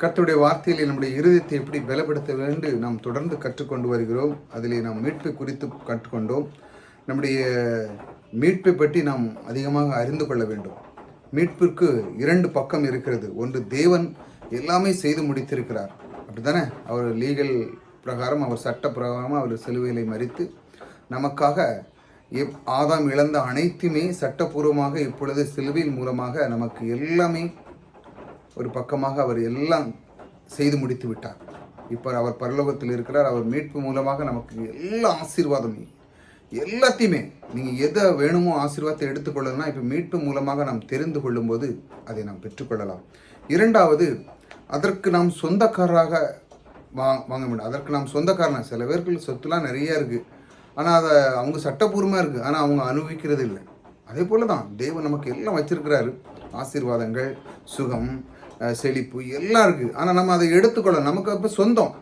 கத்துடைய வார்த்தையிலே நம்முடைய இருதயத்தை எப்படி பலப்படுத்த வேண்டும் நாம் தொடர்ந்து கற்றுக்கொண்டு வருகிறோம். அதிலே நாம் மீட்பை குறித்து கற்றுக்கொண்டோம். நம்முடைய மீட்பை பற்றி நாம் அதிகமாக அறிந்து கொள்ள வேண்டும். மீட்பிற்கு இரண்டு பக்கம் இருக்கிறது. ஒன்று தேவன் எல்லாமே செய்து முடித்திருக்கிறார். அப்படித்தானே? அவர் லீகல் பிரகாரம் அவர் சட்ட பிரகாரம் அவர் சிலுவையிலே மறித்து நமக்காக எப் ஆதாம் இழந்த அனைத்துமே சட்டபூர்வமாக இப்பொழுது சிலுவையின் மூலமாக நமக்கு எல்லாமே ஒரு பக்கமாக அவர் எல்லாம் செய்து முடித்து விட்டார். இப்போ அவர் பரலோகத்தில் இருக்கிறார். அவர் மீட்பு மூலமாக நமக்கு எல்லா ஆசீர்வாதமே எல்லாத்தையுமே நீங்கள் எதை வேணுமோ ஆசீர்வாதத்தை எடுத்துக்கொள்ளணும்னா இப்போ மீட்பு மூலமாக நாம் தெரிந்து கொள்ளும்போது அதை நாம் பெற்றுக்கொள்ளலாம். இரண்டாவது அதற்கு நாம் சொந்தக்காரராக வா வாங்க முடியும் அதற்கு நாம் சொந்தக்காரனா? சில பேருக்கு சொத்துலாம் நிறைய இருக்குது ஆனால் அதை அவங்க சட்டப்பூர்வமாக இருக்குது ஆனால் அவங்க அனுபவிக்கிறது இல்லை அதே போல தான் தேவன் நமக்கு எல்லாம் வச்சிருக்கிறாரு. ஆசீர்வாதங்கள் சுகம் செழிப்பு எல்லாம் இருக்குது ஆனால் நம்ம அதை எடுத்துக்கொள்ள நமக்கு அப்போ சொந்தம்.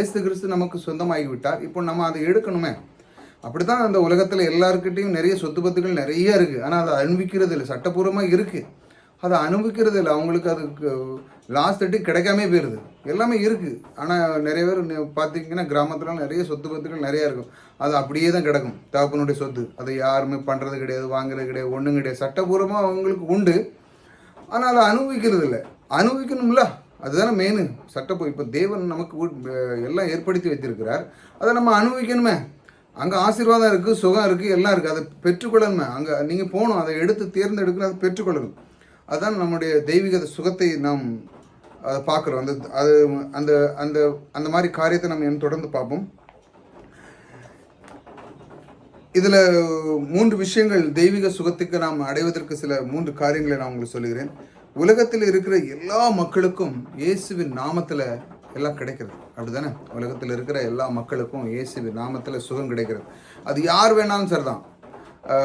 ஏசு கிறிஸ்து நமக்கு சொந்தமாகி விட்டார் இப்போ நம்ம அதை எடுக்கணுமே. அப்படி தான் அந்த உலகத்தில் எல்லாருக்கிட்டையும் நிறைய சொத்து பத்துகள் நிறைய இருக்குது ஆனால் அதை அனுபவிக்கிறது இல்லை சட்டப்பூர்வமாக இருக்குது அதை அனுபவிக்கிறது இல்லை அவங்களுக்கு அதுக்கு லாஸ்ட் டேட்டு கிடைக்காமே போயிடுது எல்லாமே இருக்குது ஆனால் நிறைய பேர் பார்த்தீங்கன்னா கிராமத்தில் நிறைய சொத்து பத்துகள் நிறையா இருக்கும். அது அப்படியே தான் கிடக்கும். தகப்பனுடைய சொத்து. அதை யாருமே பண்ணுறது கிடையாது வாங்குறது கிடையாது ஒன்றும் கிடையாது. சட்டப்பூர்வமாக அவங்களுக்கு உண்டு. ஆனால் அதை அனுபவிக்கிறது இல்லை அனுபவிக்கணும்ல? அதுதானே மெயின் சட்டப்போ இப்போ தேவன் நமக்கு எல்லாம் ஏற்படுத்தி வைத்திருக்கிறார். அதை நம்ம அனுபவிக்கணுமே. அங்கே ஆசீர்வாதம் இருக்குது சுகம் இருக்குது எல்லாம் இருக்குது அதை பெற்றுக்கொள்ளணுமே. அங்கே நீங்கள் போகணும். அதை எடுத்து தேர்ந்தெடுக்கணும் அதை பெற்றுக்கொள்ளணும். அதுதான் நம்முடைய தெய்வீக சுகத்தை நாம் அதை பார்க்குறோம். அந்த அது அந்த அந்த அந்த மாதிரி காரியத்தை நம்ம தொடர்ந்து பார்ப்போம். இதில் மூன்று விஷயங்கள் தெய்வீக சுகத்துக்கு நாம் அடைவதற்கு சில மூன்று காரியங்களை நான் உங்களுக்கு சொல்லுகிறேன். உலகத்தில் இருக்கிற எல்லா மக்களுக்கும் இயேசுவின் நாமத்தில் எல்லாம் கிடைக்கிறது. அப்படிதானே உலகத்தில் இருக்கிற எல்லா மக்களுக்கும் இயேசுவின் நாமத்தில் சுகம் கிடைக்கிறது. அது யார் வேணாலும் சரிதான்.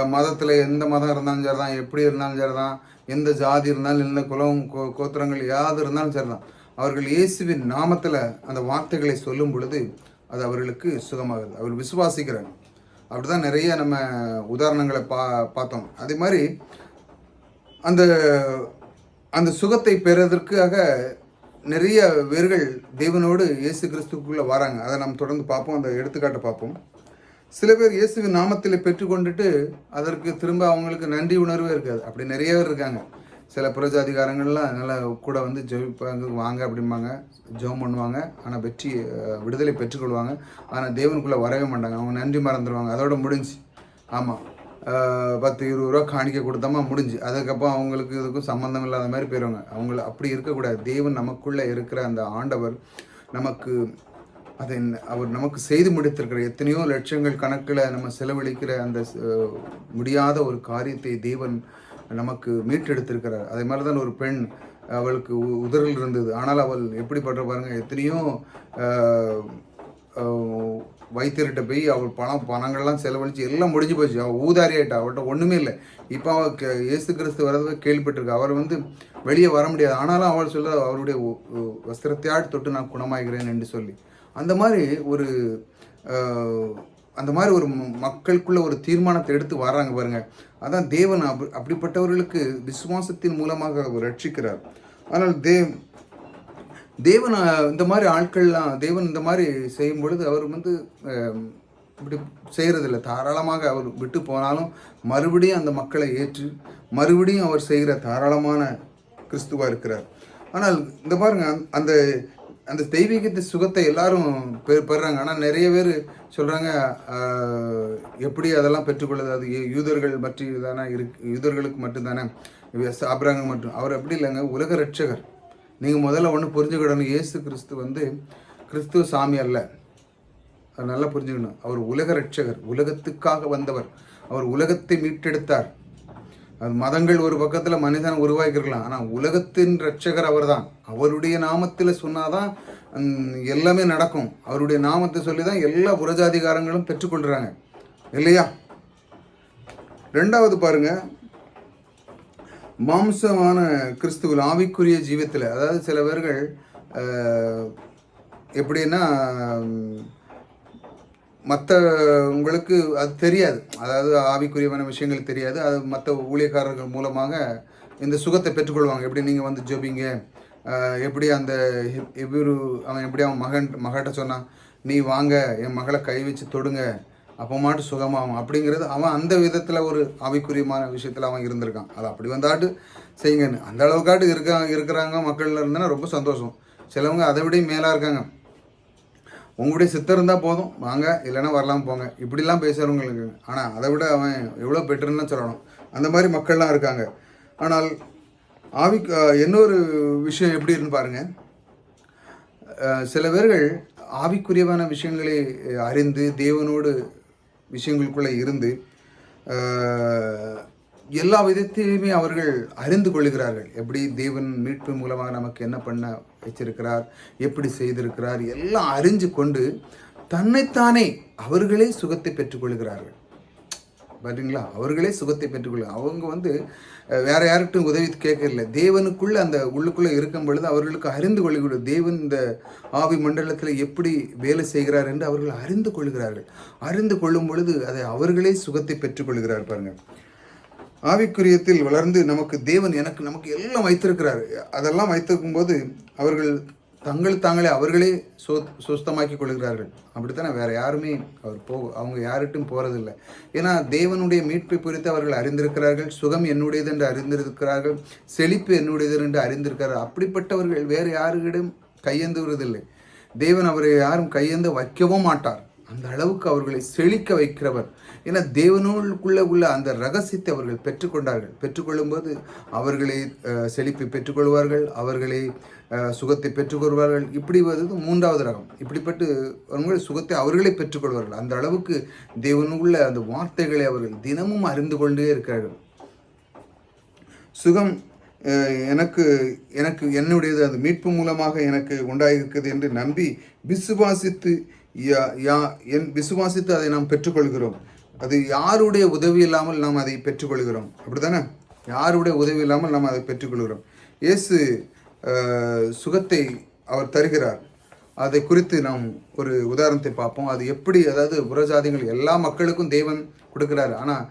மதத்தில் எந்த மதம் இருந்தாலும் சரிதான். எப்படி இருந்தாலும் சரிதான். எந்த ஜாதி இருந்தாலும் எந்த குலம் கோ- கோத்திரங்கள் யாது இருந்தாலும் சரிதான். அவர்கள் இயேசுவின் நாமத்தில் அந்த வார்த்தைகளை சொல்லும் பொழுது அது அவர்களுக்கு சுகமாகுது அவர் விசுவாசிக்கிறாங்க அப்படிதான் நிறைய நம்ம உதாரணங்களை பா பார்த்தோம். அதே மாதிரி அந்த அந்த சுகத்தை பெறுவதற்காக நிறைய பேர்கள் தேவனோடு இயேசு கிறிஸ்துக்குள்ளே வராங்க. அதை நம்ம தொடர்ந்து பார்ப்போம். அந்த எடுத்துக்காட்டை பார்ப்போம். சில பேர் இயேசுவின் நாமத்தில் பெற்றுக்கொண்டுட்டு அதற்கு திரும்ப அவங்களுக்கு நன்றி உணர்வே இருக்காது. அப்படி நிறைய பேர் இருக்காங்க. சில புரஜாதிகாரங்கள்லாம் அதனால் கூட வந்து ஜெபிப்பாங்க வாங்க அப்படிம்பாங்க ஜெபம் பண்ணுவாங்க. ஆனால் வெற்றி விடுதலை பெற்றுக்கொள்வாங்க. ஆனால் தேவனுக்குள்ளே வரவே மாட்டாங்க. அவங்க நன்றி மறந்துடுவாங்க அதோட முடிஞ்சு. ஆமாம் பத்து இருபது ரூபா காணிக்க கொடுத்தோமா முடிஞ்சு. அதுக்கப்புறம் அவங்களுக்கு இதுக்கும் சம்மந்தம் இல்லாத மாதிரி போயிடுவாங்க அவங்கள அப்படி இருக்கக்கூடாது. தேவன் நமக்குள்ளே இருக்கிற அந்த ஆண்டவர் நமக்கு அதை அவர் நமக்கு செய்து முடித்திருக்கிற எத்தனையோ லட்சங்கள் கணக்கில் நம்ம செலவழிக்கிற அந்த முடியாத ஒரு காரியத்தை தேவன் நமக்கு மீட்டெடுத்திருக்கிறார். அதே மாதிரி தான் ஒரு பெண் அவளுக்கு உ- உதறல் இருந்தது. ஆனால் அவள் எப்படிப்பட்ட பாருங்க எத்தனையோ வைத்தியர்கிட்ட போய் அவள் பணம் பணங்கள்லாம் செலவழிச்சு எல்லாம் முடிஞ்சு போச்சு. அவள் ஊதாரி ஆயிட்டா அவள்கிட்ட ஒன்றுமே இல்லை. இப்போ அவள் கே- இயேசு கிறிஸ்து வரதை கேள்விப்பட்டிருக்கா. அவர் வந்து வெளியே வர முடியாது. ஆனாலும் அவள் சொல்ல அவருடைய வஸ்திரத்தையாட் தொட்டு நான் குணமாகிறேன் என்று சொல்லி. அந்த மாதிரி ஒரு அந்த மாதிரி ஒரு மக்களுக்குள்ள ஒரு தீர்மானத்தை எடுத்து வர்றாங்க பாருங்க. அதான் தேவன் அப் அப்படிப்பட்டவர்களுக்கு விசுவாசத்தின் மூலமாக அவர் ரட்சிக்கிறார். ஆனால் தேவ் தேவன் இந்த மாதிரி ஆட்கள்லாம் தேவன் இந்த மாதிரி செய்யும் பொழுது அவர் வந்து இப்படி செய்கிறதில்ல தாராளமாக அவர் விட்டு போனாலும் மறுபடியும் அந்த மக்களை ஏற்று மறுபடியும் அவர் செய்கிற தாராளமான கிறிஸ்துவாக இருக்கிறார். ஆனால் இந்த பாருங்க அந்த- அந்த தெய்வீகத்து தெய்வீகத்தை சுகத்தை எல்லாரும் பெ பெறுறாங்க. ஆனால் நிறைய பேர் சொல்கிறாங்க எப்படி அதெல்லாம் பெற்றுக்கொள்ளுது அது யூதர்கள் பற்றி தானே இருக்கு யூதர்களுக்கு மட்டும்தானே? சாப்பிட்றாங்க மட்டும் அவர் அப்படி இல்லைங்க? உலக ரட்சகர் நீங்கள் முதல்ல ஒன்று புரிஞ்சுக்கிடணும். இயேசு கிறிஸ்து வந்து கிறிஸ்துவ சாமி அல்ல. அது நல்லா புரிஞ்சுக்கணும். அவர் உலக ரட்சகர் உலகத்துக்காக வந்தவர். அவர் உலகத்தை மீட்டெடுத்தார். மதங்கள் ஒரு பக்கத்தில் மனிதனை உருவாக்கிருக்கலாம் ஆனால் உலகத்தின் ரட்சகர் அவர்தான். அவருடைய நாமத்தில் சொன்னாதான் எல்லாமே நடக்கும். அவருடைய நாமத்தை சொல்லி தான் எல்லா புரஜாதிகாரங்களும் பெற்றுக்கொள்கிறாங்க இல்லையா? ரெண்டாவது பாருங்க. மாம்சமான கிறிஸ்துவில் ஆவிக்குரிய ஜீவத்தில் அதாவது சில பேர்கள் எப்படின்னா மற்றவங்களுக்கு அது தெரியாது. அதாவது ஆவிக்குரியமான விஷயங்கள் தெரியாது. அது மற்ற ஊழியக்காரர்கள் மூலமாக இந்த சுகத்தை பெற்றுக்கொள்வாங்க. எப்படி நீங்கள் வந்து ஜெபிங்க? எப்படி அந்த எவ்வளவு அவன் எப்படி அவன் மகன் மகட்ட சொன்னான் நீ வாங்க என் மகளை கை வச்சு தொடுங்க. அப்போ மாட்டு சுகமாகும். அப்படிங்கிறது அவன் அந்த விதத்தில் ஒரு ஆவிக்குரியமான விஷயத்தில் அவன் இருந்திருக்கான். அது அப்படி வந்தாட்டு செய்யுங்கன்னு. அந்த அளவுக்காட்டு இருக்க இருக்கிறாங்க மக்கள் இருந்தனா ரொம்ப சந்தோஷம். சிலவங்க அதை விட மேலாக இருக்காங்க. உங்களுடைய சித்தம் இருந்தால் போதும். வாங்க இல்லைன்னா வரலாம் போங்க. இப்படிலாம் பேசுகிறவங்களுக்கு ஆனால் அதை விட அவன் எவ்வளோ பெட்டர்னு சொல்லணும். அந்த மாதிரி மக்கள்லாம் இருக்காங்க. ஆனால் ஆவி இன்னொரு விஷயம் எப்படி இருந்து பாருங்கள் சில பேர்கள் ஆவிக்குரியவான விஷயங்களை அறிந்து தேவனோடு விஷயங்களுக்குள்ளே இருந்து எல்லா விதத்திலையுமே அவர்கள் அறிந்து கொள்கிறார்கள். எப்படி தேவன் மீட்பு மூலமாக நமக்கு என்ன பண்ண வச்சிருக்கிறார் எப்படி செய்திருக்கிறார் எல்லாம் அறிஞ்சு கொண்டு தன்னைத்தானே அவர்களே சுகத்தை பெற்றுக்கொள்கிறார்கள். பார்த்தீங்களா அவர்களே சுகத்தை பெற்றுக்கொள்ள அவங்க வந்து வேற யார்கிட்டும் உதவி கேட்கல தேவனுக்குள்ள அந்த உள்ளுக்குள்ள இருக்கும் பொழுது அவர்களுக்கு அறிந்து கொள்ளுகிறது தேவன் இந்த ஆவி மண்டலத்தில் எப்படி வேலை செய்கிறார் என்று அவர்கள் அறிந்து கொள்கிறார்கள். அறிந்து கொள்ளும் பொழுது அதை அவர்களே சுகத்தை பெற்றுக்கொள்கிறார் பாருங்க. ஆவிக்குரியத்தில் வளர்ந்து நமக்கு தேவன் எனக்கு நமக்கு எல்லாம் வைத்திருக்கிறார். அதெல்லாம் வைத்திருக்கும் போது அவர்கள் தங்கள் தாங்களே அவர்களே சோ சுஸ்தமாக்கி கொள்கிறார்கள். அப்படித்தானே? வேற யாருமே அவர் போ அவங்க யார்கிட்டும் போறதில்லை. ஏன்னா தேவனுடைய மீட்பை குறித்து அவர்கள் அறிந்திருக்கிறார்கள். சுகம் என்னுடையது என்று அறிந்திருக்கிறார்கள். செழிப்பு என்னுடையது என்று அறிந்திருக்கிறார்கள். அப்படிப்பட்டவர்கள் வேறு யாருக்கிடம் கையேந்துவதில்லை தேவன் அவரை யாரும் கையேந்து வைக்கவும் மாட்டார். அந்த அளவுக்கு அவர்களை செழிக்க வைக்கிறவர். ஏன்னா தேவனுக்குள்ள உள்ள அந்த ரகசியத்தை அவர்கள் பெற்றுக்கொண்டார்கள். பெற்றுக்கொள்ளும்போது அவர்களே செழிப்பை பெற்றுக்கொள்வார்கள் அவர்களே சுகத்தை பெற்றுக்கொள்வார்கள். இப்படி வருது மூன்றாவது ரகம். இப்படிப்பட்டு அவங்களுடைய சுகத்தை அவர்களே பெற்றுக்கொள்வார்கள். அந்த அளவுக்கு தேவனுள்ள அந்த வார்த்தைகளை அவர்கள் தினமும் அறிந்து கொண்டே இருக்கிறார்கள். சுகம் எனக்கு எனக்கு என்னுடையது அது மீட்பு மூலமாக எனக்கு உண்டாயிருக்கிறது என்று நம்பி விசுவாசித்து யா- யா- என் விசுவாசித்து அதை நாம் பெற்றுக்கொள்கிறோம். அது யாருடைய உதவி இல்லாமல் நாம் அதை பெற்றுக்கொள்கிறோம். அப்படிதானே யாருடைய உதவி இல்லாமல் நாம் அதை பெற்றுக்கொள்கிறோம். இயேசு சுகத்தை அவர் தருகிறார். அதை குறித்து நாம் ஒரு உதாரணத்தை பார்ப்போம். அது எப்படி அதாவது புறஜாதிகள் எல்லா மக்களுக்கும் தெய்வம் கொடுக்குறாரு. ஆனால்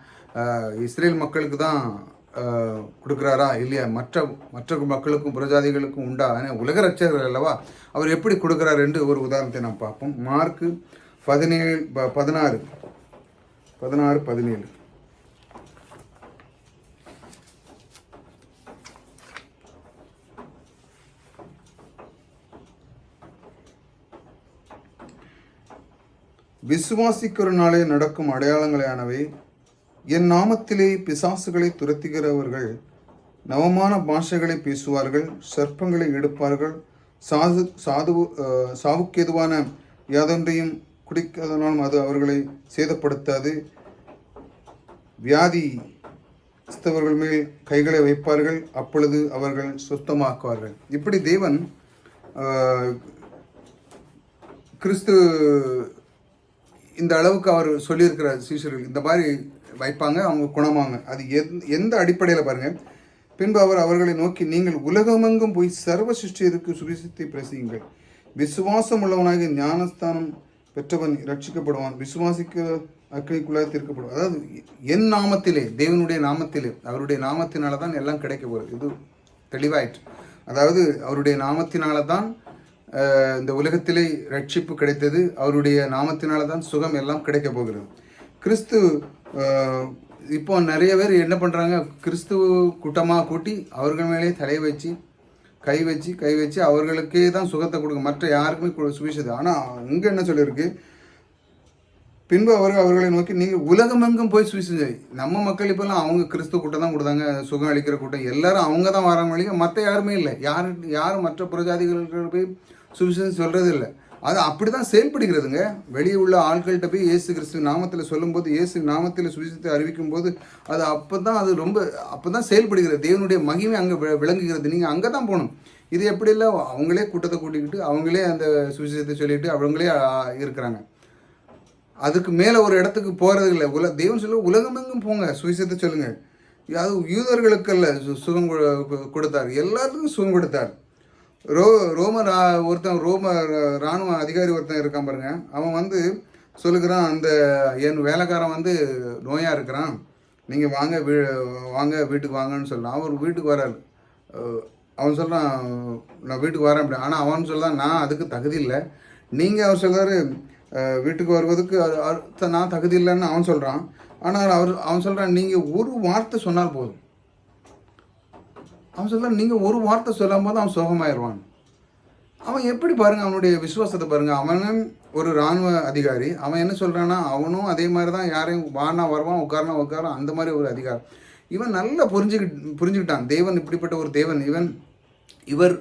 இஸ்ரேல் மக்களுக்கு தான் கொடுக்குறாரா? இல்லையா? மற்ற மற்ற மக்களுக்கும் புறஜாதிகளுக்கும் உண்டா? ஏன்னா உலக ரட்சகர் அல்லவா அவர் எப்படி கொடுக்குறார் என்று ஒரு உதாரணத்தை நாம் பார்ப்போம். மார்க்கு பதினேழு ப- பதினாறு. பதினாறு பதினேழு. விசுவாசிக்கிறனாலே நடக்கும் அடையாளங்களானவை என் நாமத்திலே பிசாசுகளை துரத்துகிறவர்கள் நவமான பாஷைகளை பேசுவார்கள் சர்ப்பங்களை எடுப்பார்கள் சாது சாது சாவுக்கு எதுவான யாதொன்றையும் குடிக்காதனாலும் அது அவர்களை சேதப்படுத்தாது. வியாதி கிறிஸ்தவர்கள் மேல் கைகளை வைப்பார்கள் அப்பொழுது அவர்கள் சுத்தமாக்குவார்கள் இப்படி தேவன் கிறிஸ்து இந்த அளவுக்கு அவர் சொல்லியிருக்கிறார் சீஷர்கள். இந்த மாதிரி வைப்பாங்க அவங்க குணமாங்க. அது எந் எந்த அடிப்படையில் பாருங்கள் பின்பு அவர் அவர்களை நோக்கி நீங்கள் உலகமெங்கும் போய் சர்வ சிருஷ்டியருக்கு சுவிசத்தை பிரசியுங்கள் விசுவாசம் உள்ளவனாக ஞானஸ்தானம் பெற்றவன் ரட்சிக்கப்படுவான் விசுவாசிக்க அக்னிக்குள்ளாக தீர்க்கப்படும் அதாவது என் நாமத்திலே தேவனுடைய நாமத்திலே அவருடைய நாமத்தினால தான் எல்லாம் கிடைக்க போகிறது இது தெளிவாயிற்று. அதாவது அவருடைய நாமத்தினால தான் இந்த உலகத்திலே ரட்சிப்பு கிடைத்தது. அவருடைய நாமத்தினால தான் சுகம் எல்லாம் கிடைக்க போகிறது. கிறிஸ்து இப்போ நிறைய பேர் என்ன பண்ணுறாங்க கிறிஸ்துவ கூட்டமாக கூட்டி அவர்கள் மேலே தலை வச்சு கை வச்சு கை வச்சு அவர்களுக்கே தான் சுகத்தை கொடுக்க மற்ற யாருக்குமே கு- சுவிசது ஆனால் அங்கே என்ன சொல்லியிருக்கு? பின்பு அவர்கள் அவர்களை நோக்கி நீங்கள் உலகமெங்கும் போய் சுவிசேஷம் நம்ம மக்கள் இப்போல்லாம் அவங்க கிறிஸ்துவ கூட்டம் தான் கொடுத்தாங்க சுகம் அளிக்கிற கூட்டம். எல்லாரும் அவங்க தான் வராங்க வழிங்க மற்ற யாருமே இல்லை. யார் யாரும் மற்ற புறஜாதிகளுக்கு போய் சுவிசேஷம் சொல்கிறது இல்லை அது அப்படி தான் செயல்படுகிறதுங்க. வெளியே உள்ள ஆட்கள்கிட்ட போய் இயேசு கிறிஸ்து நாமத்தில் சொல்லும்போது இயேசு நாமத்தில் சுவிசேஷத்தை அறிவிக்கும் போது அது அப்போ தான் அது ரொம்ப அப்போ தான் செயல்படுகிறது. தேவனுடைய மகிமை அங்கே விளங்குகிறது. நீங்கள் அங்கே தான் போகணும். இது எப்படி இல்லை? அவங்களே கூட்டத்தை கூட்டிக்கிட்டு அவங்களே அந்த சுவிசேஷத்தை சொல்லிட்டு அவங்களே இருக்கிறாங்க. அதுக்கு மேலே ஒரு இடத்துக்கு போகிறது இல்லை. உல தெய்வம் சொல்ல உலகமெங்கும் போங்க. சுவிசேஷத்தை சொல்லுங்கள் அது யூதர்களுக்கு சு- சுகம் கொ- கொடுத்தார். எல்லாத்துக்கும் சுகம் கொடுத்தார். ரோ ரோம ரா ஒருத்தன் ரோம இராணுவ ராணுவ அதிகாரி ஒருத்தன் இருக்கான் பாருங்க. அவன் வந்து சொல்லுகிறான் அந்த என் வேலைக்காரன் வந்து நோயாக இருக்கிறான். நீங்கள் வாங்க வீ வாங்க வீட்டுக்கு வாங்கன்னு சொல்லலாம் அவர் வீட்டுக்கு வராரு. அவன் சொல்கிறான் நான் வீட்டுக்கு வரேன் அப்படி ஆனால் அவன் சொல்கிறான் நான் அதுக்கு தகுதி இல்லை. நீங்கள் அவர் சொல்கிறாரு வீட்டுக்கு வருவதுக்கு நான் தகுதி இல்லைன்னு அவன் சொல்கிறான் ஆனால் அவர் அவன் சொல்கிறான் நீங்கள் ஒரு வார்த்தை சொன்னால் போதும். அவன் சொல்கிறான் நீங்கள் ஒரு வார்த்தை சொல்லும் போது அவன் சோகமாயிடுவான் அவன் எப்படி பாருங்க அவனுடைய விசுவாசத்தை பாருங்க. அவனும் ஒரு இராணுவ அதிகாரி. அவன் என்ன சொல்கிறான்னா அவனும் அதே மாதிரி தான் யாரையும் வானா வருவான் உட்காரனா உட்காரம் அந்த மாதிரி ஒரு அதிகாரம் இவன் நல்லா புரிஞ்சுக்கிட்டு புரிஞ்சுக்கிட்டான். தேவன் இப்படிப்பட்ட ஒரு தேவன். இவன் இவர்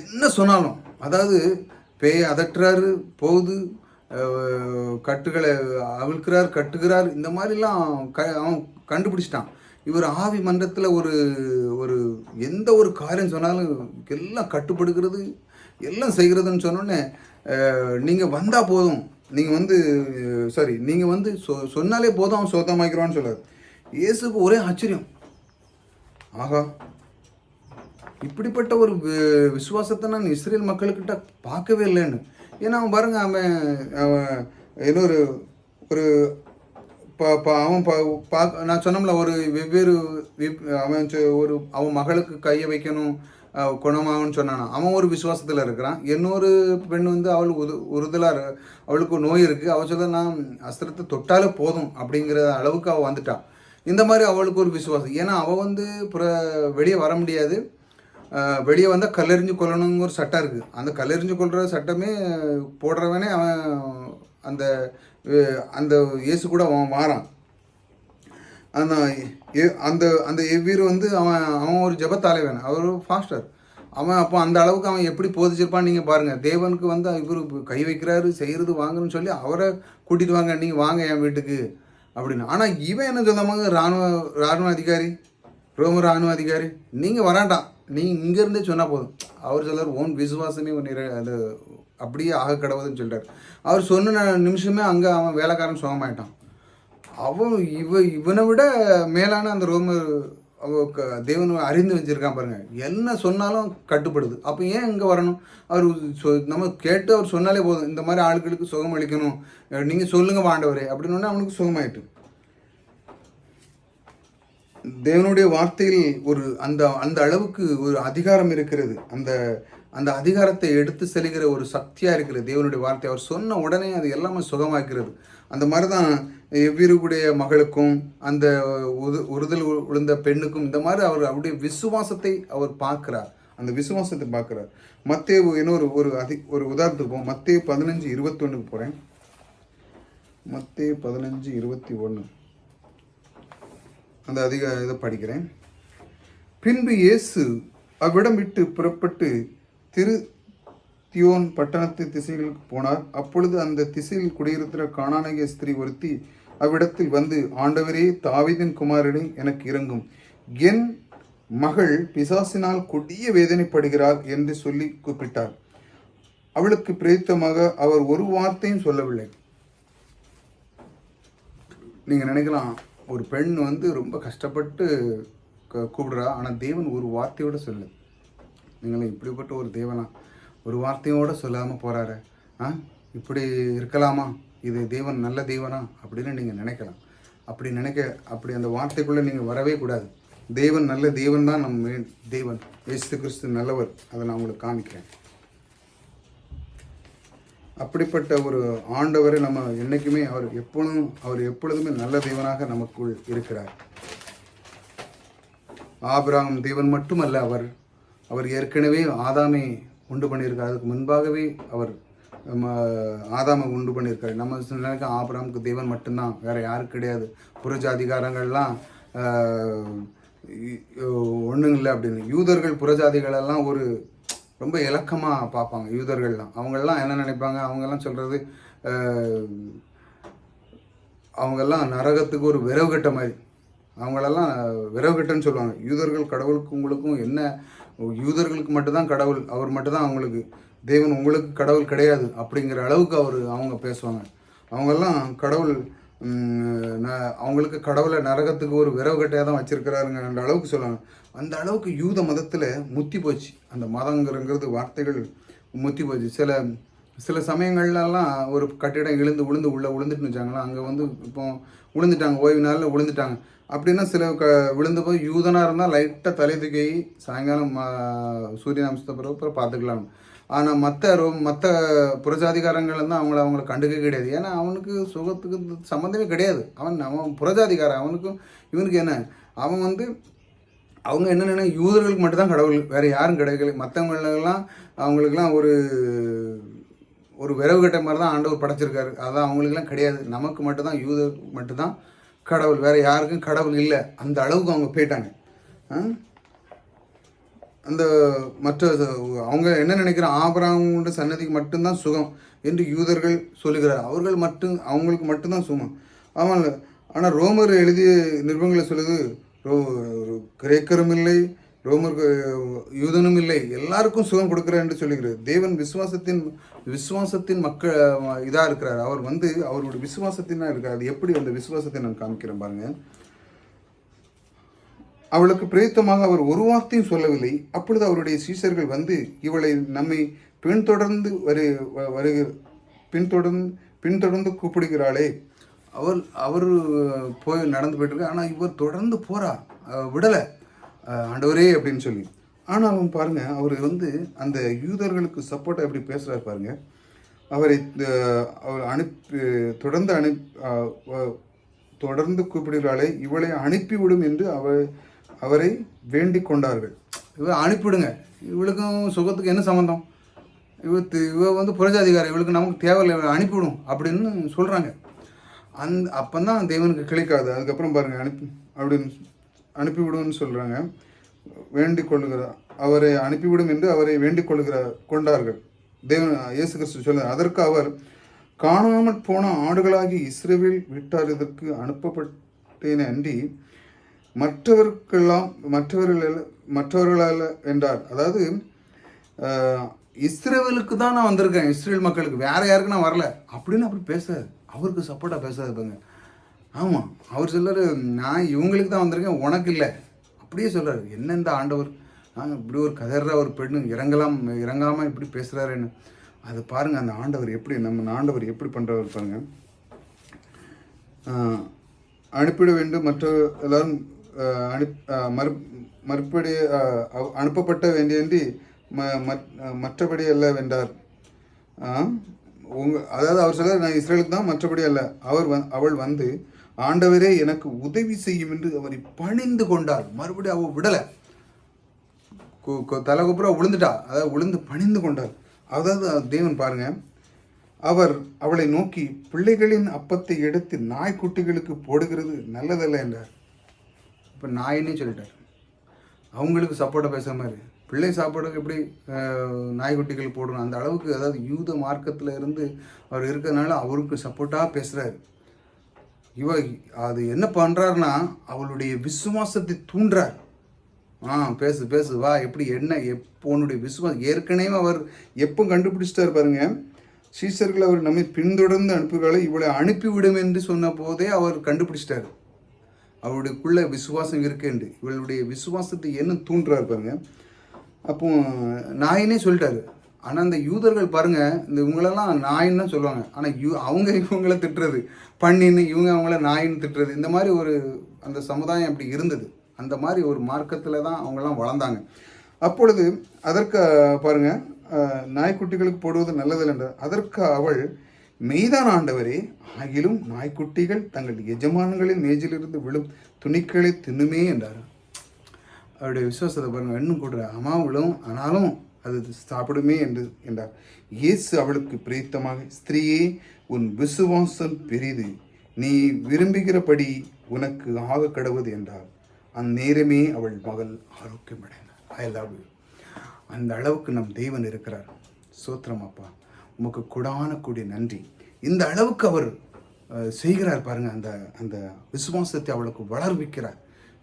என்ன சொன்னாலும் அதாவது பேய் அதட்டுறாரு போகுது கட்டுகளை அவிழ்க்கிறார் கட்டுகிறார் இந்த மாதிரிலாம் க அவன் கண்டுபிடிச்சிட்டான். இவர் ஆவி மன்றத்தில் ஒரு ஒரு எந்த ஒரு காரியம் சொன்னாலும் எல்லாம் கட்டுப்படுகிறது எல்லாம் செய்கிறதுன்னு சொன்னோடனே நீங்கள் வந்தால் போதும். நீங்கள் வந்து சாரி நீங்கள் வந்து சொ சொன்னாலே போதும் அவன் சோத்தமாக்கிறான்னு சொல்லார் இயேசுக்கு ஒரே ஆச்சரியம். ஆகா இப்படிப்பட்ட ஒரு வி- விசுவாசத்தை நான் இஸ்ரேல் மக்கள்கிட்ட பார்க்கவே இல்லைன்னு. ஏன்னா அவன் பாருங்க அவன் அவன் இன்னொரு ஒரு அவன் பா- நான் சொன்னோம்ல ஒரு வெவ்வேறு அவன் ஒரு அவன் மகளுக்கு கையை வைக்கணும் குணமாகும்னு சொன்னானா அவன் ஒரு விசுவாசத்தில் இருக்கிறான். இன்னொரு பெண் வந்து அவள் உது உறுதலாக அவளுக்கு நோய் இருக்குது அவள் சொல்ல நான் அஸ்திரத்தை தொட்டாலே போதும் அப்படிங்கிற அளவுக்கு அவள் வந்துட்டான் இந்த மாதிரி அவளுக்கு ஒரு விசுவாசம். ஏன்னா அவள் வந்து புற வெளியே வர முடியாது. வெளியே வந்தால் கல்லெறிஞ்சு கொல்லணுங்கிற ஒரு சட்டம் இருக்குது அந்த கல்லெறிஞ்சு கொள்கிற சட்டமே போடுறவனே அவன் அந்த அந்த இயேசு கூட அவன் வாரான். அந்த எ- அந்த அந்த எவ்வீர் வந்து அவன் அவன் ஒரு ஜெபத்தலைவன். அவர் ஃபாஸ்டர் அவன் அப்போ அந்த அளவுக்கு அவன் எப்படி போதிச்சிருப்பான்னு நீங்கள் பாருங்கள் தேவனுக்கு வந்து இவர் கை வைக்கிறாரு செய்கிறது வாங்கன்னு சொல்லி அவரை கூட்டிகிட்டு வாங்க நீங்கள் வாங்க என் வீட்டுக்கு அப்படின்னு. ஆனால் இவன் என்ன சொல்லாமங்க ராணுவ ராணுவ அதிகாரி ரோம ராணுவ அதிகாரி நீங்கள் வராண்டாம் நீ இங்கேருந்தே சொன்னால் போதும். அவர் சொல்லார் ஓன் விசுவாசமே ஒன்று அது அப்படியே ஆக கடவுதுன்னு சொல்கிறார் அவர் சொன்ன நிமிஷமே அங்கே அவன் வேலைக்காரன் சுகமாயிட்டான். அவன் இவ இவனை விட மேலான அந்த ரோமர் அவ க- தேவன் அறிந்து வச்சிருக்கான் பாருங்க. என்ன சொன்னாலும் கட்டுப்படுது. அப்போ ஏன் இங்கே வரணும்? அவர் சொ- நம்ம கேட்டு அவர் சொன்னாலே போதும். இந்த மாதிரி ஆட்களுக்கு சுகம் அளிக்கணும். நீங்கள் சொல்லுங்கள் வாண்டவரே அப்படின்னு அவனுக்கு சுகமாயிட்டு. தேவனுடைய வார்த்தையில் ஒரு அந்த அந்த அளவுக்கு ஒரு அதிகாரம் இருக்கிறது. அந்த அந்த அதிகாரத்தை எடுத்து செல்கிற ஒரு சக்தியாக இருக்கிறது தேவனுடைய வார்த்தை. அவர் சொன்ன உடனே அது எல்லாமே சுகமாக்கிறது அந்த மாதிரி தான் எவ்விருக்குடைய மகளுக்கும் அந்த உது உறுதல் விழுந்த பெண்ணுக்கும் இந்த மாதிரி அவர் அவருடைய விசுவாசத்தை அவர் பார்க்குறார். அந்த விசுவாசத்தை பார்க்குறார். மத்திய இன்னொரு ஒரு அதி ஒரு உதாரணத்துக்கு போகும் மத்திய பதினஞ்சு இருபத்தொன்னுக்கு போகிறேன் மத்திய பதினஞ்சு இருபத்தி ஒன்று அந்த அதிக இதை படிக்கிறேன். பின்பு இயேசு அவ்விடம் விட்டு புறப்பட்டு திரு தியோன் பட்டணத்து திசைகளுக்கு போனார். அப்பொழுது அந்த திசையில் குடியிருக்கிற காணானிய ஸ்திரீ ஒருத்தி அவ்விடத்தில் வந்து ஆண்டவரே தாவிதின் குமாரனே எனக்கு இறங்கும் என் மகள் பிசாசினால் கொடிய வேதனைப்படுகிறாள் என்று சொல்லி கூப்பிட்டார் அவளுக்கு பிரேத்தமாக அவர் ஒரு வார்த்தையும் சொல்லவில்லை. நீங்கள் நினைக்கலாம் ஒரு பெண் வந்து ரொம்ப கஷ்டப்பட்டு க- கூப்பிடுறா. ஆனால் தேவன் ஒரு வார்த்தையோடு சொல்லு நீங்களும் இப்படிப்பட்ட ஒரு தேவனா? ஒரு வார்த்தையோட சொல்லாமல் போகிறாரு ஆ? இப்படி இருக்கலாமா? இது தேவன் நல்ல தேவனா? அப்படின்னு நீங்கள் நினைக்கலாம். அப்படி நினைக்க அப்படி அந்த வார்த்தைக்குள்ளே நீங்கள் வரவே கூடாது. தேவன் நல்ல தேவன் தான் நம்ம மே- தேவன் ஏசு கிறிஸ்து நல்லவர். அதை நான் உங்களுக்கு காமிக்கிறேன். அப்படிப்பட்ட ஒரு ஆண்டவரை நம்ம என்னைக்குமே அவர் எப்பொழுதும் அவர் எப்பொழுதுமே நல்ல தேவனாக நமக்குள் இருக்கிறார். ஆபிராம் தேவன் மட்டுமல்ல அவர் அவர் ஏற்கனவே ஆதாமை உண்டு பண்ணியிருக்கார். அதுக்கு முன்பாகவே அவர் ஆதாமை உண்டு பண்ணியிருக்காரு. நம்ம சொன்னாக்க ஆபிரகாமுக்கு தேவன் மட்டும்தான் வேற யாரும் கிடையாது. புறஜாதிகாரங்கள்லாம் ஒன்றும் இல்லை அப்படின்னு. யூதர்கள் புறஜாதிகள் எல்லாம் ஒரு ரொம்ப இலக்கமாக பார்ப்பாங்க யூதர்கள்லாம். அவங்கெல்லாம் என்ன நினைப்பாங்க? அவங்கெல்லாம் சொல்கிறது அவங்கெல்லாம் நரகத்துக்கு ஒரு விரவு கட்ட மாதிரி. அவங்களெல்லாம் விரவு கட்டன்னு சொல்லுவாங்க. யூதர்கள் கடவுளுக்கு உங்களுக்கும் என்ன யூதர்களுக்கு மட்டும்தான் கடவுள் அவர் மட்டும்தான் அவங்களுக்கு தேவன் உங்களுக்கு கடவுள் கிடையாது அப்படிங்கிற அளவுக்கு அவர் அவங்க பேசுவாங்க. அவங்கெல்லாம் கடவுள் ந- அவங்களுக்கு கடவுளை நரகத்துக்கு ஒரு விரவு கட்டையாக தான் வச்சிருக்கிறாருங்கிற அளவுக்கு சொல்லுவாங்க. அந்த அளவுக்கு யூத மதத்தில் முத்தி போச்சு. அந்த மதங்கிறங்கிறது வார்த்தைகள் முத்தி போச்சு. சில சில சமயங்கள்லாம் ஒரு கட்டிடம் இழுந்து விழுந்து உள்ளே விழுந்துட்டுன்னு வச்சாங்களா அங்கே வந்து இப்போ விழுந்துட்டாங்க ஓய்வு நாளில் விழுந்துட்டாங்க அப்படின்னா சில க விழுந்து போய் யூதனாக இருந்தால் லைட்டாக தலை தூக்கி சாயங்காலம் சூரிய சூரியன் பிறகு அப்புறம் பார்த்துக்கலாம். ஆனால் மற்ற ரோ மற்ற புரஜாதிகாரங்கள் தான் அவங்கள அவங்கள கண்டுக்க கிடையாது. ஏன்னா அவனுக்கு சுகத்துக்கு சம்மந்தமே கிடையாது. அவன் அவன் புரஜாதிகாரன் அவனுக்கும் இவனுக்கு என்ன? அவன் வந்து அவங்க என்னென்ன யூதர்களுக்கு மட்டும்தான் கடவுள். வேறு யாரும் கிடைக்கல. மற்றவங்களெல்லாம் அவங்களுக்கெல்லாம் ஒரு ஒரு விரவு கட்ட மாதிரி தான் ஆண்டவர் படைச்சிருக்காரு. அதான் அவங்களுக்கெல்லாம் கிடையாது. நமக்கு மட்டும்தான் யூதர் மட்டும்தான் கடவுள் வேற யாருக்கும் கடவுள் இல்லை. அந்த அளவுக்கு அவங்க போயிட்டாங்க. அந்த மற்ற அவங்க என்ன நினைக்கிறான் ஆபராமோட சன்னதிக்கு மட்டும்தான் சுகம் என்று யூதர்கள் சொல்லுகிறார். அவர்கள் மட்டும் அவங்களுக்கு மட்டும்தான் சுகம். ஆமாம் ஆனால் ரோமர் எழுதிய நிருபங்களை சொல்லுது ரோ கிரேக்கரும் இல்லை ரோமருக்கு யூதனும் இல்லை எல்லாருக்கும் சுகம் கொடுக்குறார் என்று சொல்லுகிறது தேவன் விசுவாசத்தின் விசுவாசத்தின் மக்கள் இதாக இருக்கிறார். அவர் வந்து அவருடைய விசுவாசத்தினா இருக்கார் அது எப்படி அந்த விசுவாசத்தை நான் காமிக்கிறேன் பாருங்க. அவளுக்கு பிரேத்தமாக அவர் ஒரு வார்த்தையும் சொல்லவில்லை. அப்பொழுது அவருடைய சீசர்கள் வந்து இவளை நம்மை பின்தொடர்ந்து வரு வ- வருக பின்தொடர்ந்து பின்தொடர்ந்து கூப்பிடுகிறாளே. அவர் அவர் போய் நடந்து போயிட்டு இருக்கு ஆனால் இவர் தொடர்ந்து போறா. விடலை. ஆண்டவரே அப்படின்னு சொல்லி. ஆனாலும் பாருங்க அவர் வந்து அந்த யூதர்களுக்கு சப்போர்ட்டாக எப்படி பேசுகிறார் பாருங்க. அவரை அவர் அனுப்பி தொடர்ந்து அனுப் தொடர்ந்து கூப்பிடுகிறாளே இவளை அனுப்பிவிடும் என்று அவர் அவரை வேண்டி கொண்டார்கள். இவ அனுப்பிவிடுங்க. இவளுக்கும் சுகத்துக்கு என்ன சம்மந்தம் இவ இவ வந்து புரஜாதிகாரி இவளுக்கு நமக்கு தேவையில்லை இவளை அனுப்பிவிடும் அப்படின்னு சொல்கிறாங்க அந் அப்போ தான் தேவனுக்கு கிளிக்காது. அதுக்கப்புறம் பாருங்கள் அனுப்பி அப்படின்னு அனுப்பிவிடும்னு சொல்கிறாங்க வேண்டிக் கொள்ளுகிறார் அவரை அனுப்பிவிடும் என்று அவரை வேண்டிக் கொள்ளுகிறார் கொண்டார்கள். தேவன் இயேசு கிறிஸ்து சொல்ல அதற்கு அவர் காணாமல் போன ஆடுகளாகி இஸ்ரேவில் வீட்டார் இதற்கு அனுப்பப்பட்டேன் அன்றி மற்றவர்க்கெல்லாம் மற்றவர்கள் மற்றவர்களால் என்றார். அதாவது ஆஹ், இஸ்ரேலுக்கு தான் நான் வந்திருக்கேன் இஸ்ரேல் மக்களுக்கு வேற யாருக்கு நான் வரல. அப்படின்னு அப்படி பேசாது அவருக்கு சப்போர்ட்டாக பேசாது பாங்க ஆமாம் அவர் சொல்கிறார் நான் இவங்களுக்கு தான் வந்திருக்கேன் உனக்கு இல்லை. அப்படியே சொல்கிறார் என்ன இந்த ஆண்டவர்? நாங்கள் இப்படி ஒரு கதற ஒரு பெண்ணு இறங்கலாம் இறங்காமல் இப்படி பேசுகிறாருன்னு அது பாருங்கள் அந்த ஆண்டவர் எப்படி நம்ம ஆண்டவர் எப்படி பண்ணுறவர் பாருங்க. அனுப்பிட வேண்டும் மற்ற எல்லாரும் அனுப் மறு மறுபடி அனுப்பப்பட்ட வேண்டியன்றி ம மற்றபடி அல்ல வென்றார் உங்கள் அதாவது அவர் சொல்ல நான் இஸ்ரேலுக்கு தான் மற்றபடி அல்ல. அவர் வந் அவள் வந்து ஆண்டவரே எனக்கு உதவி செய்யும் என்று அவரை பணிந்து கொண்டார். மறுபடியும் அவள் விடலை. கு- தலை குப்புற விழுந்துட்டா அதாவது விழுந்து பணிந்து கொண்டார். அதாவது தேவன் பாருங்க அவர் அவளை நோக்கி பிள்ளைகளின் அப்பத்தை எடுத்து நாய்க்குட்டிகளுக்கு போடுகிறது நல்லதல்ல என்றார். இப்போ நாயின்னே சொல்லிட்டார். அவங்களுக்கு சப்போர்ட்டாக பேசுகிற மாதிரி. பிள்ளை சாப்பாடுக்கு எப்படி நாய்க்குட்டிகள் போடணும்? அந்த அளவுக்கு அதாவது யூத மார்க்கத்தில் இருந்து அவர் இருக்கிறதுனால அவருக்கு சப்போர்ட்டாக பேசுகிறாரு இவ அது என்ன பண்ணுறாருன்னா அவளுடைய விசுவாசத்தை தூண்டுறார். ஆ பேசு பேசு வா எப்படி என்ன எப்போ உன்னுடைய விசுவாசம்? ஏற்கனவே அவர் எப்போ கண்டுபிடிச்சிட்டார் பாருங்க. சீசர்கள் அவர் நம்மை பின்தொடர்ந்து அனுப்புகளை இவளை அனுப்பிவிடும் என்று சொன்ன போதே அவர் கண்டுபிடிச்சிட்டார். அவருடையக்குள்ள விசுவாசம் இருக்குண்டு இவளுடைய விசுவாசத்தை என்ன தூண்டுறாரு பாருங்க. அப்போ நாயினே சொல்லிட்டாரு ஆனால் அந்த யூதர்கள் பாருங்கள் இந்த இவங்களெல்லாம் நாயின்னு தான் சொல்லுவாங்க. ஆனால் யூ அவங்க இவங்கள திட்டுறது பண்ணின்னு இவங்க அவங்கள நாயின்னு திட்டுறது இந்த மாதிரி ஒரு அந்த சமுதாயம் அப்படி இருந்தது. அந்த மாதிரி ஒரு மார்க்கத்தில் தான் அவங்கெல்லாம் வளர்ந்தாங்க. அப்பொழுது அதற்கு பாருங்கள் பாருங்க நாய்க்குட்டிகளுக்கு போடுவது நல்லதில்லை என்றார் அதற்கு அவள் மெய்தான் ஆண்டவரே ஆகிலும் நாய்க்குட்டிகள் தங்கள் எஜமான்களின் மேஜிலிருந்து விழும் துணிக்களை தின்னுமே என்றார் அவருடைய விசுவாசத்தை பாருங்கள் இன்னும் கூடுற அம்மா விழும் ஆனாலும் அது சாப்பிடுமே என்று என்றார். இயேசு அவளுக்கு பிரேத்தமாக ஸ்திரீயே உன் விசுவாசம் பெரிது. நீ விரும்புகிறபடி உனக்கு ஆக கடவுது என்றார். அந்நேரமே அவள் மகள் ஆரோக்கியமடைந்தார் ஐ லவ் யூ அந்த அளவுக்கு நம் தெய்வன் இருக்கிறார். சோத்திரம் அப்பா உமக்கு கொடான கூடிய நன்றி. இந்த அளவுக்கு அவர் செய்கிறார் பாருங்க அந்த அந்த விசுவாசத்தை அவளுக்கு வளர்விக்கிறார்.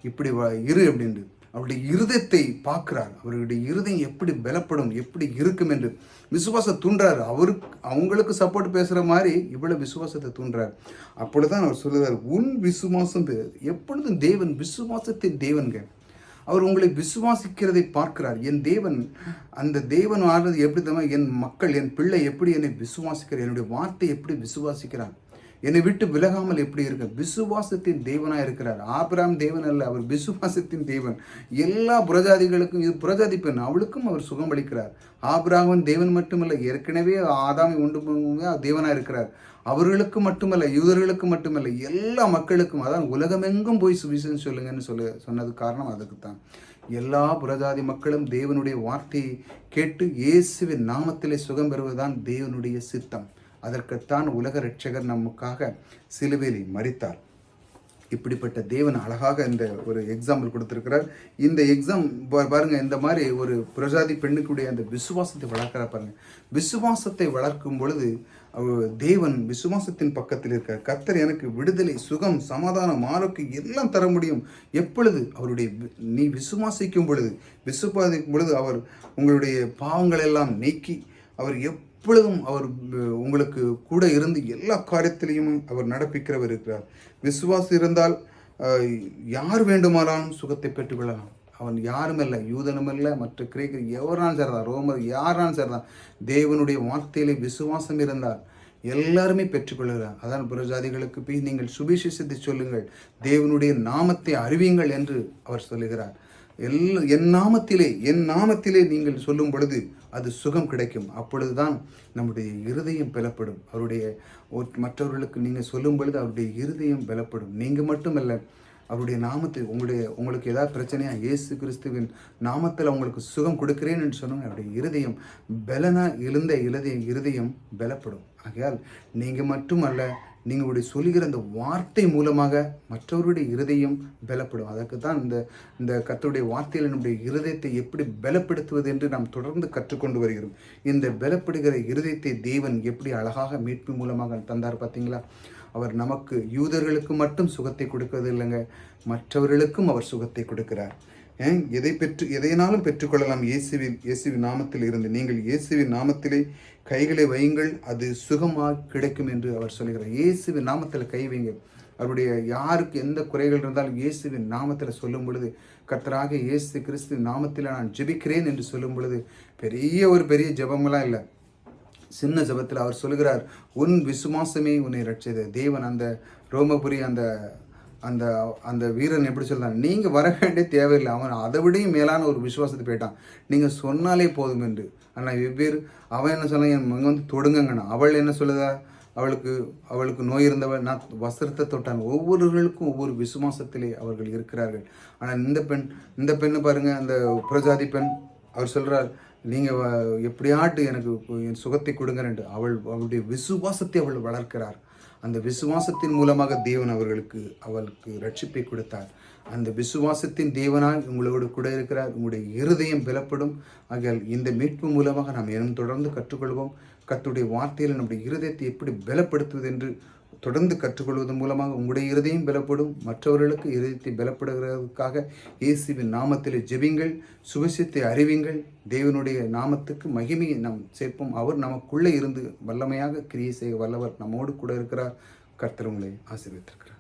இப்படி வ- இரு அப்படின்ட்டு அவருடைய இருதயத்தை பார்க்கிறார். அவருடைய இருதயம் எப்படி பலப்படும் எப்படி இருக்கும் என்று விசுவாசம் தூண்டுறார். அவருக்கு அவங்களுக்கு சப்போர்ட் பேசுகிற மாதிரி இவ்வளோ விசுவாசத்தை தூண்டுறார். தான் அவர் சொல்லுறார் உன் விசுவாசம் எப்பொழுதும் தேவன் விசுவாசத்தின் தேவன்க அவர் உங்களை விசுவாசிக்கிறதை பார்க்கிறார். என் தேவன் அந்த தேவன் ஆடுறது எப்படி தான் என் மக்கள் என் பிள்ளை எப்படி என்னை விசுவாசிக்கிறார்? என்னுடைய வார்த்தை எப்படி விசுவாசிக்கிறார்? என்னை விட்டு விலகாமல் எப்படி இருக்க? விசுவாசத்தின் தேவனாக இருக்கிறார். ஆபிராம் தேவன் அல்ல அவர் விசுவாசத்தின் தேவன். எல்லா புரஜாதிகளுக்கும் இது புரஜாதி பெண் அவளுக்கும் அவர் சுகம் அளிக்கிறார் ஆபிராமன் தேவன் மட்டுமல்ல ஏற்கனவே ஆதாமை உண்டு தேவனாக இருக்கிறார். அவர்களுக்கு மட்டுமல்ல யூதர்களுக்கு மட்டுமல்ல எல்லா மக்களுக்கும் அதான் உலகமெங்கும் போய் சுவிசேஷம் சொல்லுங்கன்னு சொல்ல சொன்னது காரணம் அதுக்கு தான் எல்லா புரஜாதி மக்களும் தேவனுடைய வார்த்தையை கேட்டு இயேசுவின் நாமத்திலே சுகம் பெறுவதுதான் தேவனுடைய சித்தம். அதற்குத்தான் உலக ரட்சகர் நமக்காக சிலுவையில் மறித்தார் இப்படிப்பட்ட தேவன் அழகாக இந்த ஒரு எக்ஸாம்பிள் கொடுத்துருக்கிறார். இந்த எக்ஸாம் பாருங்க இந்த மாதிரி ஒரு பிரஜாதி பெண்ணுக்குடைய அந்த விசுவாசத்தை வளர்க்கிற பாருங்க. விசுவாசத்தை வளர்க்கும் பொழுது அவர் தேவன் விசுவாசத்தின் பக்கத்தில் இருக்க கர்த்தர் எனக்கு விடுதலை சுகம் சமாதானம் ஆரோக்கியம் எல்லாம் தர முடியும். எப்பொழுது அவருடைய நீ விசுவாசிக்கும் பொழுது விசுவாசிக்கும் பொழுது அவர் உங்களுடைய பாவங்கள் எல்லாம் நீக்கி அவர் எப் எப்பொழுதும் அவர் உங்களுக்கு கூட இருந்து எல்லா காரியத்திலையும் அவர் நடப்பிக்கிறவர் இருக்கிறார். விசுவாசம் இருந்தால் யார் வேண்டுமானாலும் சுகத்தை பெற்றுக்கொள்ளலாம் அவன் யாரும் இல்லை யூதனும் இல்லை மற்ற கிரேக்கர் எவரான் சரிதான் ரோமர் யாரான் சரிதான். தேவனுடைய வார்த்தையிலே விசுவாசம் இருந்தால் எல்லாருமே பெற்றுக்கொள்கிறார் அதான் புறஜாதிகளுக்கு போய் நீங்கள் சுபிசேஷத்தை சொல்லுங்கள். தேவனுடைய நாமத்தை அறிவியுங்கள் என்று அவர் சொல்லுகிறார். எல் என் நாமத்திலே என் நாமத்திலே நீங்கள் சொல்லும் பொழுது அது சுகம் கிடைக்கும். அப்பொழுதுதான் நம்முடைய இருதயம் பலப்படும். அவருடைய மற்றவர்களுக்கு நீங்கள் சொல்லும் பொழுது அவருடைய இருதயம் பலப்படும். நீங்கள் மட்டுமல்ல அவருடைய நாமத்தை உங்களுடைய உங்களுக்கு ஏதாவது பிரச்சனையா இயேசு கிறிஸ்துவின் நாமத்தில் உங்களுக்கு சுகம் கொடுக்கிறேன் என்று சொன்னாங்க அவருடைய இருதயம் பலனா எழுந்த இருதய இருதயம் பலப்படும். ஆகையால் நீங்கள் மட்டுமல்ல நீங்களுடைய சொல்லுகிற அந்த வார்த்தை மூலமாக மற்றவருடைய இருதயம் பலப்படும். அதற்கு தான் இந்த இந்த கத்தருடைய வார்த்தையில் நம்முடைய இருதயத்தை எப்படி பலப்படுத்துவது என்று நாம் தொடர்ந்து கற்றுக்கொண்டு வருகிறோம். இந்த பலப்படுகிற இருதயத்தை தேவன் எப்படி அழகாக மீட்பு மூலமாக தந்தார் பார்த்தீங்களா? அவர் நமக்கு யூதர்களுக்கு மட்டும் சுகத்தை கொடுக்கிறது இல்லைங்க. மற்றவர்களுக்கும் அவர் சுகத்தை கொடுக்கிறார். ஏன்? எதை பெற்று எதையினாலும் பெற்றுக்கொள்ளலாம். இயேசுவின் இயேசுவின் நாமத்தில் இருந்து. நீங்கள் இயேசுவின் நாமத்திலே கைகளை வையுங்கள். அது சுகமாக கிடைக்கும் என்று அவர் சொல்கிறார் இயேசுவின் நாமத்தில் கை வைங்க அவருடைய யாருக்கு எந்த குறைகள் இருந்தாலும் இயேசுவின் நாமத்தில் சொல்லும் பொழுது கர்த்தராக இயேசு கிறிஸ்து நாமத்தில் நான் ஜெபிக்கிறேன் என்று சொல்லும் பொழுது பெரிய ஒரு பெரிய ஜெபமெல்லாம் இல்லை. சின்ன ஜெபத்தில் அவர் சொல்கிறார் உன் விசுவாசமே உன்னை ரட்சிது தேவன் அந்த ரோமபுரி அந்த அந்த அந்த வீரன் எப்படி சொல்கிறான் நீங்கள் வர வேண்டிய தேவையில்லை. அவன் அதை விடையும் மேலான ஒரு விசுவாசத்தை போயிட்டான். நீங்கள் சொன்னாலே போதும் என்று. ஆனால் வெவ்வேறு அவன் என்ன சொல்ல என் மங்க வந்து தொடுங்கங்கண்ணா. அவள் என்ன சொல்லுதா அவளுக்கு அவளுக்கு நோய் இருந்தவள் நான் வஸ்திரத்தை தொட்டான். ஒவ்வொருவர்களுக்கும் ஒவ்வொரு விசுவாசத்திலே அவர்கள் இருக்கிறார்கள். ஆனால் இந்த பெண் இந்த பெண்ணு பாருங்க அந்த புரஜாதி பெண் அவர் சொல்கிறார் நீங்கள் எப்படியாட்டு எனக்கு என் சுகத்தை கொடுங்கன்னு அவள் அவளுடைய விசுவாசத்தை அவள் வளர்க்கிறார். அந்த விசுவாசத்தின் மூலமாக தேவன் அவர்களுக்கு அவளுக்கு ரட்சிப்பை கொடுத்தார். அந்த விசுவாசத்தின் தேவனால் உங்களோடு கூட இருக்கிறார். உங்களுடைய இருதயம் பலப்படும் ஆகையால் இந்த மீட்பு மூலமாக நாம் இன்னும் தொடர்ந்து கற்றுக்கொள்வோம். கத்துடைய வார்த்தையில் நம்முடைய இருதயத்தை எப்படி பலப்படுத்துவது என்று தொடர்ந்து கற்றுக்கொள்வதன் மூலமாக உங்களுடைய இருதயம் பலப்படும். மற்றவர்களுக்கு இருதயத்தை பலப்படுகிறதுக்காக இயேசுவின் நாமத்தில் ஜெபிங்கள் சுவிசேஷத்தை அறிவிங்கள். தேவனுடைய நாமத்துக்கு மகிமையை நாம் சேர்ப்போம். அவர் நமக்குள்ளே இருந்து வல்லமையாக கிரியை செய்ய வல்லவர். நம்மோடு கூட இருக்கிறார். கர்த்தர் உங்களை ஆசீர்வித்திருக்கிறார்